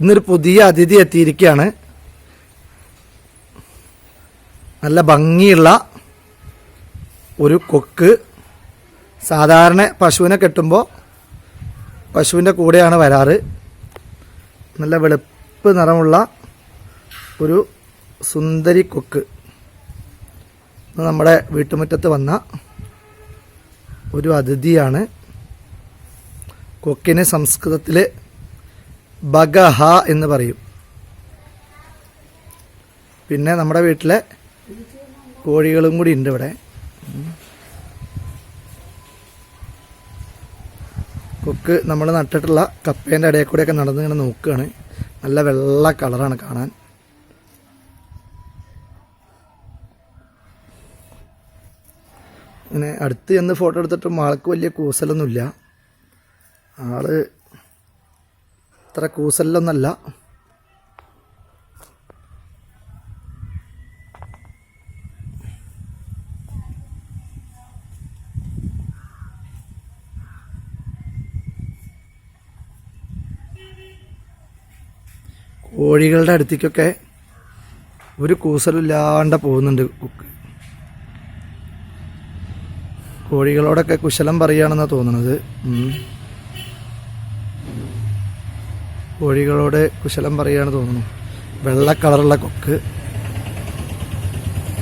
ഇന്നൊരു പുതിയ അതിഥി എത്തിയിരിക്കുകയാണ്. നല്ല ഭംഗിയുള്ള ഒരു കൊക്ക്. സാധാരണ പശുവിനെ കെട്ടുമ്പോൾ പശുവിന്റെ കൂടെയാണ് വരാറ്. നല്ല വെളുപ്പ് നിറമുള്ള ഒരു സുന്ദരി കൊക്ക്. നമ്മുടെ വീട്ടുമുറ്റത്ത് വന്ന ഒരു അതിഥിയാണ്. കൊക്കിന് സംസ്കൃതത്തിൽ ബഗഹ എന്ന് പറയും. പിന്നെ നമ്മുടെ വീട്ടിലെ കോഴികളും കൂടി ഉണ്ട് ഇവിടെ. കൊക്ക് നമ്മൾ നട്ടിട്ടുള്ള കപ്പേന്റെ ഇടയിൽ കൂടെയൊക്കെ നടന്ന് ഇങ്ങനെ നോക്കുകയാണ് നല്ല വെള്ള കളറാണ് കാണാൻ. ഇങ്ങനെ അടുത്ത് ചെന്ന് ഫോട്ടോ എടുത്തിട്ടും ആൾക്ക് വലിയ കൂസലൊന്നുമില്ല. ആൾ അത്ര കൂസലിലൊന്നല്ല. കോഴികളുടെ അടുത്തേക്കൊക്കെ ഒരു കൂസലില്ലാണ്ട് പോകുന്നുണ്ട് കുക്ക്. കോഴികളോടൊക്കെ കുശലം പറയുകയാണെന്നാണ് തോന്നുന്നത് കോഴികളോട് കുശലം പറയുകയാണ് തോന്നുന്നു. വെള്ള കളറുള്ള കൊക്ക്.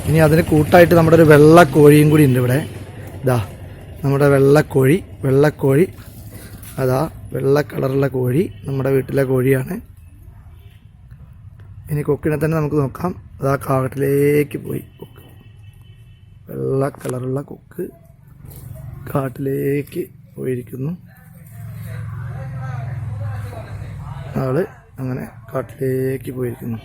ഇനി അതിന് കൂട്ടായിട്ട് നമ്മുടെ ഒരു വെള്ള കോഴിയും കൂടി ഉണ്ട് ഇവിടെ. ഇതാ നമ്മുടെ വെള്ളക്കോഴി വെള്ളക്കോഴി അതാ വെള്ള കളറുള്ള കോഴി നമ്മുടെ വീട്ടിലെ കോഴിയാണ്. ഇനി കൊക്കിനെ തന്നെ നമുക്ക് നോക്കാം. അതാ കാട്ടിലേക്ക് പോയി കൊക്ക്. വെള്ള കളറുള്ള കൊക്ക് കാട്ടിലേക്ക് പോയിരിക്കുന്നു. ആൾ അങ്ങനെ കാട്ടിലേക്ക് പോയിരിക്കുന്നു.